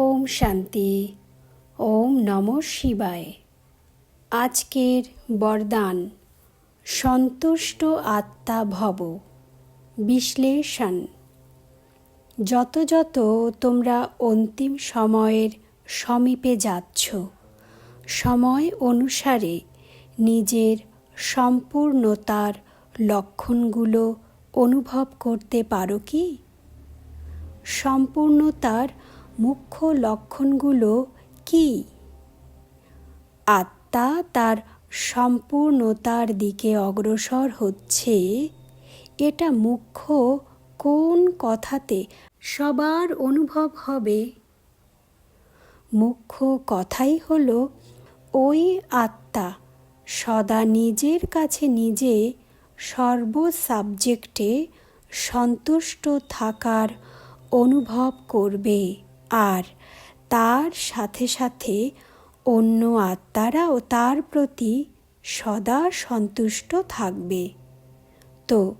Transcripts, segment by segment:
ওম শান্তি, ওম নম শিবায়। আজকের বরদান, সন্তুষ্ট আত্মা ভব, বিশ্লেষণ। যত যত তোমরা অন্তিম সময়ের সমীপে যাচ্ছ, সময় অনুসারে নিজের সম্পূর্ণতার লক্ষণগুলো অনুভব করতে পারো কি? সম্পূর্ণতার মুখ্য লক্ষণগুলো কি? আত্মা তার সম্পূর্ণতার দিকে অগ্রসর হচ্ছে। এটা মুখ্য কোন কথাতে সবার অনুভব হবে। মুখ্য কথাই হল, ওই আত্মা সদা নিজের কাছে নিজে সর্ব সাবজেক্টে সন্তুষ্ট থাকার অনুভব করবে। আর তার সাথে সাথে অন্য আত্মারাও তার প্রতি সদা সন্তুষ্ট থাকবে। তো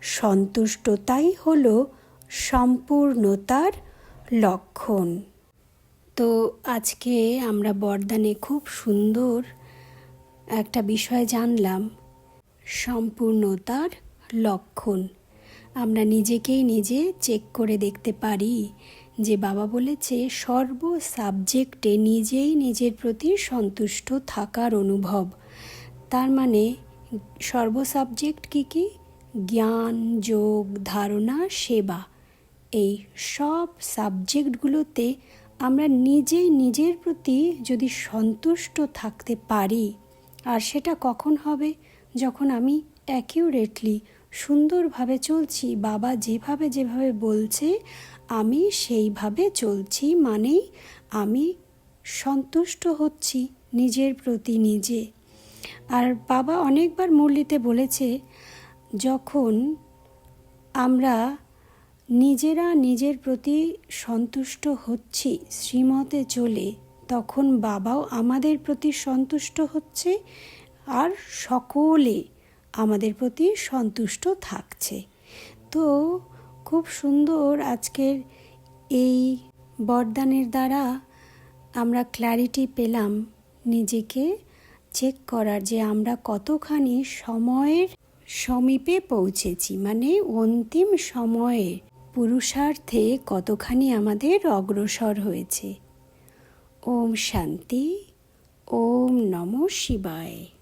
সন্তুষ্টতাই হল সম্পূর্ণতার লক্ষণ। তো আজকে আমরা বরদানে খুব সুন্দর একটা বিষয় জানলাম, সম্পূর্ণতার লক্ষণ। আমরা নিজেকেই নিজে চেক করে দেখতে পারি যে বাবা বলেছে সর্ব সাবজেক্টে নিজেই নিজের প্রতি সন্তুষ্ট থাকার অনুভব। তার মানে সর্ব সাবজেক্ট কী কী? জ্ঞান, যোগ, ধারণা, সেবা। এই সব সাবজেক্টগুলোতে আমরা নিজেই নিজের প্রতি যদি সন্তুষ্ট থাকতে পারি, আর সেটা কখন হবে? যখন আমি অ্যাকিউরেটলি সুন্দরভাবে চলছি, বাবা যেভাবে যেভাবে বলছে আমি সেইভাবে চলছি মানেই আমি সন্তুষ্ট হচ্ছি নিজের প্রতি নিজে। আর বাবা অনেকবার মুরলিতে বলেছে, যখন আমরা নিজেরা নিজের প্রতি সন্তুষ্ট হচ্ছি শ্রীমতে চলে, তখন বাবাও আমাদের প্রতি সন্তুষ্ট হচ্ছে আর সকলে আমাদের প্রতি সন্তুষ্ট থাকছে। তো খুব সুন্দর আজকের এই বরদানের দ্বারা আমরা ক্ল্যারিটি পেলাম নিজেকে চেক করার যে আমরা কতখানি সময়ের সমীপে পৌঁছেছি মানে অন্তিম সময়ে পুরুষার্থে কতখানি আমাদের অগ্রসর হয়েছে। ওম শান্তি, ওম নম শিবায়।